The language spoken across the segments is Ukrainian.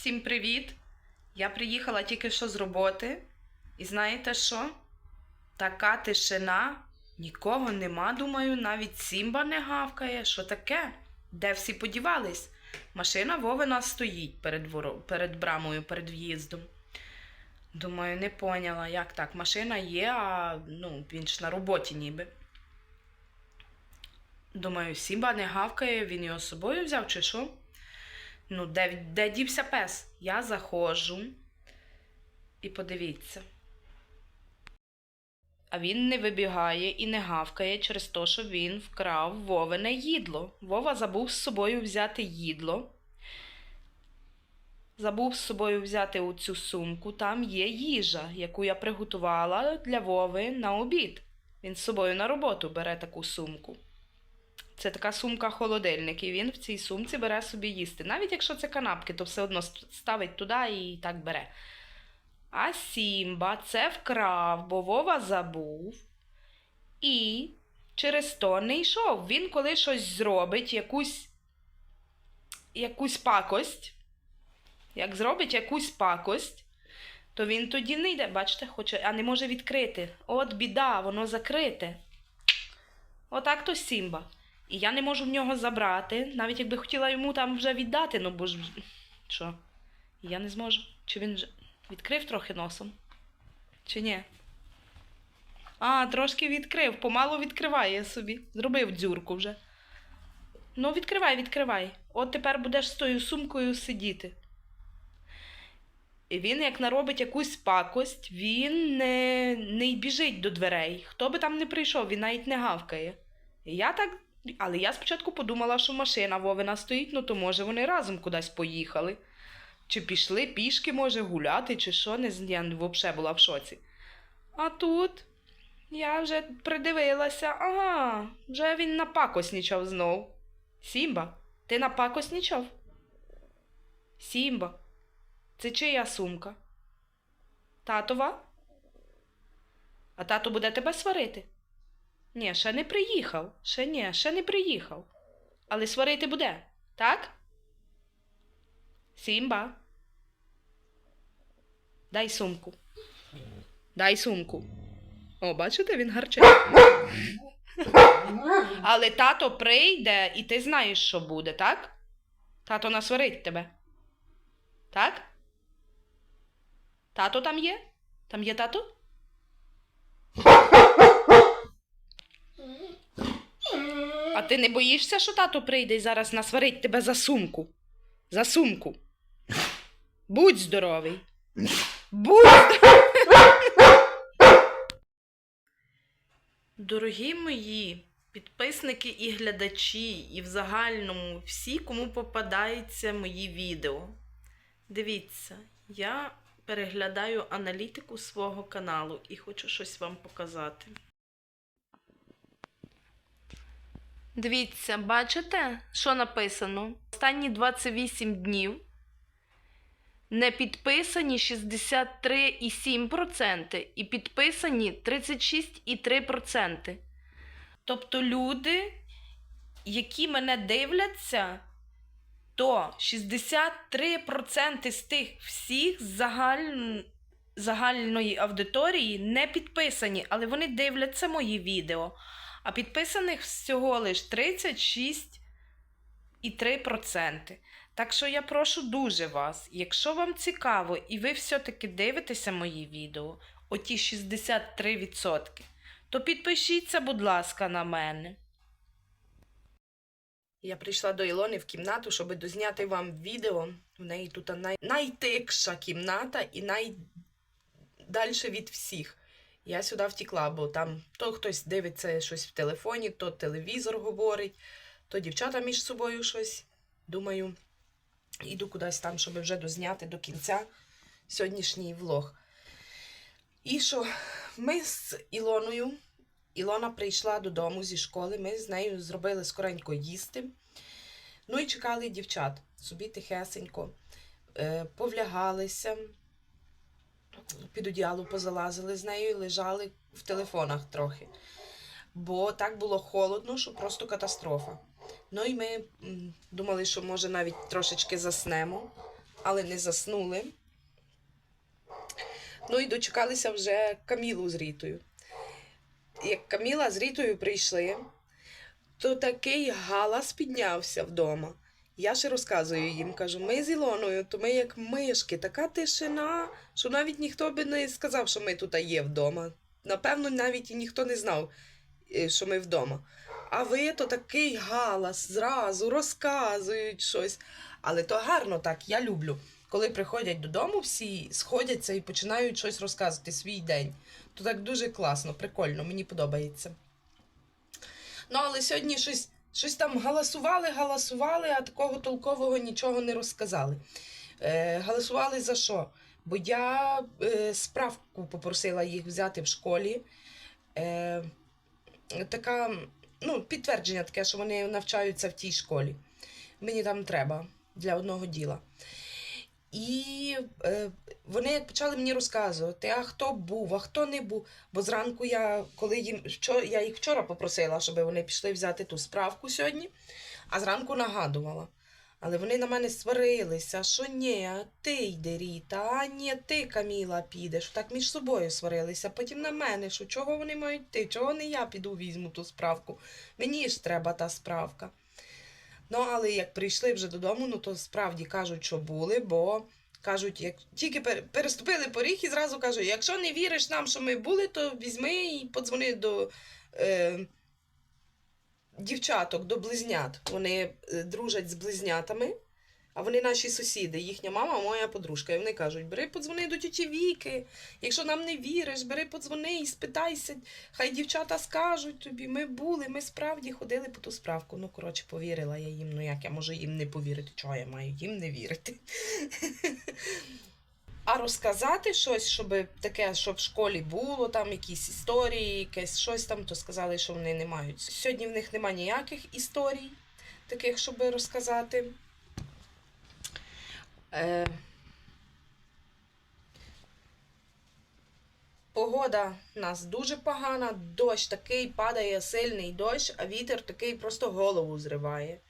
Всім привіт! Я приїхала тільки що з роботи. І знаєте що? Така тишина, нікого нема, думаю, навіть Сімба не гавкає. Що таке? Де всі подівались? Машина Вовина стоїть перед, воро... перед брамою, перед в'їздом. Думаю, не поняла, як так. Машина є, а ну, він ж на роботі ніби. Думаю, Сімба не гавкає, він його з собою взяв чи що? Ну, де, де дівся пес? Я заходжу і подивіться. А він не вибігає і не гавкає через те, що він вкрав Вовине їдло. Вова забув з собою взяти їдло. Забув з собою взяти у цю сумку. Там є їжа, яку я приготувала для Вови на обід. Він з собою на роботу бере таку сумку. Це така сумка-холодильник, і він в цій сумці бере собі їсти. Навіть якщо це канапки, то все одно ставить туди і так бере. А Сімба це вкрав, бо Вова забув. І через то не йшов. Він коли щось зробить, якусь, якусь пакость, як зробить якусь пакость, то він тоді не йде, бачите, хоче, а не може відкрити. От біда, воно закрите. Отак то Сімба. І я не можу в нього забрати, навіть якби хотіла йому там вже віддати, ну бо ж що? Я не зможу. Чи він відкрив трохи носом? Чи ні? А, трошки відкрив, помалу відкриває собі. Зробив дзюрку вже. Ну, відкривай, відкривай. От тепер будеш з тою сумкою сидіти. І він, як наробить якусь пакость, він не, не біжить до дверей. Хто би там не прийшов, він навіть не гавкає. І я так. Але я спочатку подумала, що машина Вовина стоїть, ну то може вони разом кудись поїхали. Чи пішли пішки, може, гуляти, чи що, не я взагалі була в шоці. А тут я вже придивилася, ага, вже він напакоснічав знов. Сімба, ти напакоснічав? Сімба, це чия сумка? Татова? А тато буде тебе сварити? Ні, ще не приїхав. Ще ні, ще не приїхав. Але сварити буде, так? Сімба. Дай сумку. Дай сумку. О, бачите, він гарчить. Але тато прийде, і ти знаєш, що буде, так? Тато насварить тебе. Так? Тато там є? Там є тато? А ти не боїшся, що тато прийде і зараз насварить тебе за сумку? За сумку. Будь здоровий. Будь здоровий. Дорогі мої підписники і глядачі, і в загальному всі, кому попадаються мої відео. Дивіться, я переглядаю аналітику свого каналу і хочу щось вам показати. Дивіться, бачите, що написано? Останні 28 днів не підписані 63,7% і підписані 36,3%. Тобто люди, які мене дивляться, то 63% з тих всіх загаль... загальної аудиторії не підписані, але вони дивляться мої відео. А підписаних всього лиш 36,3%. Так що я прошу дуже вас, якщо вам цікаво і ви все-таки дивитеся мої відео, оті 63%, то підпишіться, будь ласка, на мене. Я прийшла до Ілони в кімнату, щоб дозняти вам відео. В неї тут най... найтикша кімната і найдальше від всіх. Я сюди втікла, бо там то хтось дивиться щось в телефоні, то телевізор говорить, то дівчата між собою щось. Думаю, іду кудись там, щоб вже дозняти до кінця сьогоднішній влог. І що ми з Ілоною, Ілона прийшла додому зі школи, ми з нею зробили скоренько їсти. Ну і чекали дівчат собі тихесенько, е, повлягалися, під одіяло позалазили з нею і лежали в телефонах трохи. Бо так було холодно, що просто катастрофа. Ну і ми думали, що може навіть трошечки заснемо. але не заснули. Ну і дочекалися вже Камілу з Рітою. Як Каміла з Рітою прийшли, то такий галас піднявся вдома. Я ще розказую їм, кажу, ми з Ілоною, то ми як мишки, така тишина, що навіть ніхто би не сказав, що ми тут є вдома. Напевно, навіть і ніхто не знав, е, що ми вдома. А ви то такий галас, зразу розказують щось. Але то гарно так, я люблю. Коли приходять додому, всі сходяться і починають щось розказувати свій день. То так дуже класно, прикольно, мені подобається. Ну, але сьогодні щось, щось там галасували, галасували, а такого толкового нічого не розказали. Е, галасували за що? Бо я е, справку попросила їх взяти в школі. Е, така, ну, підтвердження таке, що вони навчаються в тій школі. Мені там треба для одного діла. І е, вони почали мені розказувати, а хто був, а хто не був. Бо зранку я, коли їм вчора, я їх вчора попросила, щоб вони пішли взяти ту справку сьогодні, а зранку нагадувала. Але вони на мене сварилися, що ні, а ти йди, Ріта, а ні, ти, Каміла, підеш. Так між собою сварилися. Потім на мене, що чого вони мають йти, чого не я піду візьму ту справку. Мені ж треба та справка. Ну, але як прийшли вже додому, ну то справді кажуть, що були, бо кажуть, як тільки переступили поріг і зразу кажуть, якщо не віриш нам, що ми були, то візьми і подзвони до е, дівчаток, до близнят. Вони е, дружать з близнятами, а вони наші сусіди, їхня мама, моя подружка. І вони кажуть, бери подзвони до тіті Віки. Якщо нам не віриш, бери подзвони і спитайся. Хай дівчата скажуть тобі, ми були, ми справді ходили по ту справку. Ну, коротше, повірила я їм. Ну як я можу їм не повірити? Чого я маю їм не вірити? А розказати щось, щоб таке, щоб в школі було, там якісь історії, якесь щось там, то сказали, що вони не мають. Сьогодні в них немає ніяких історій, таких, щоб розказати. Е... Погода у нас дуже погана, дощ такий падає сильний дощ, а вітер такий просто голову зриває.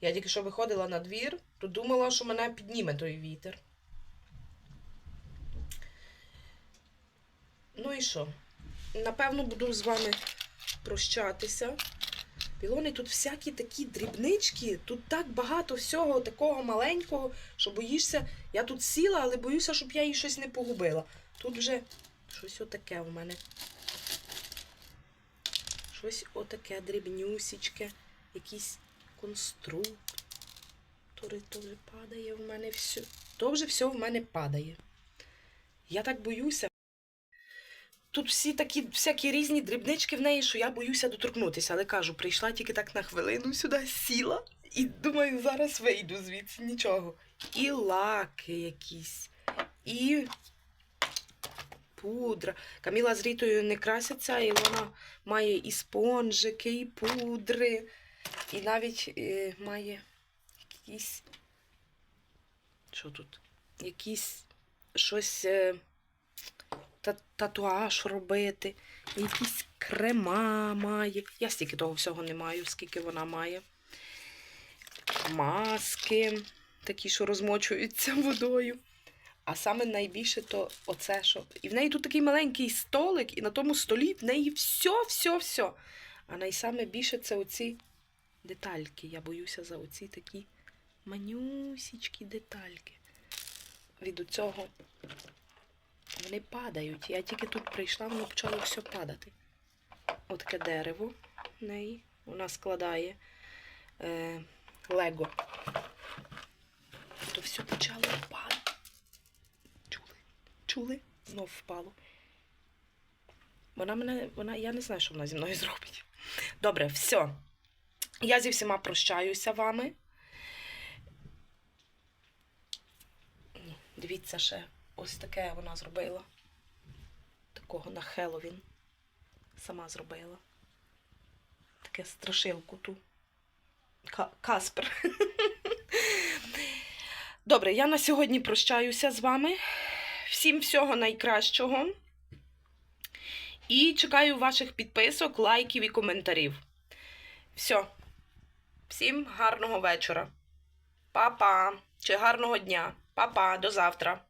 Я тільки що виходила на двір, то думала, що мене підніме той вітер. Ну і що? Напевно, буду з вами прощатися. Пілони тут всякі такі дрібнички, тут так багато всього такого маленького, що боїшся. Я тут сіла, але боюся, щоб я їй щось не погубила. Тут вже щось отаке у мене. Щось отаке дрібнюсічке, якісь конструктори. То вже падає в мене все. То вже все в мене падає. Я так боюся. Тут всі такі всякі різні дрібнички в неї, що я боюся доторкнутися. Але кажу, прийшла тільки так на хвилину сюди, сіла і думаю, зараз вийду звідси нічого. І лаки якісь, і пудра. Каміла з Рітою не красяться, і вона має і спонжики, і пудри, і навіть е, має якісь. Що тут? Якісь щось. Е, татуаж робити, якісь крема має. Я стільки того всього не маю, скільки вона має. Маски, такі, що розмочуються водою. А саме найбільше то оце, що. І в неї тут такий маленький столик, і на тому столі в неї все, все, все. А найсаме більше це оці детальки. Я боюся за оці такі манюсічкі детальки. Від цього вони падають. Я тільки тут прийшла, воно почало все падати. Отаке дерево в неї. Вона складає е, лего. То все почало падати. Чули? Чули? Знов впало. Вона мене, вона, я не знаю, що вона зі мною зробить. Добре, все. Я зі всіма прощаюся вами. Дивіться ще. Ось таке вона зробила. Такого на Хеллоуін. Сама зробила. Таке страшилку ту. Ка- Каспер. Добре, я на сьогодні прощаюся з вами. Всім всього найкращого. І чекаю ваших підписок, лайків і коментарів. Все. Всім гарного вечора. Па-па! чи гарного дня. Па-па, до завтра.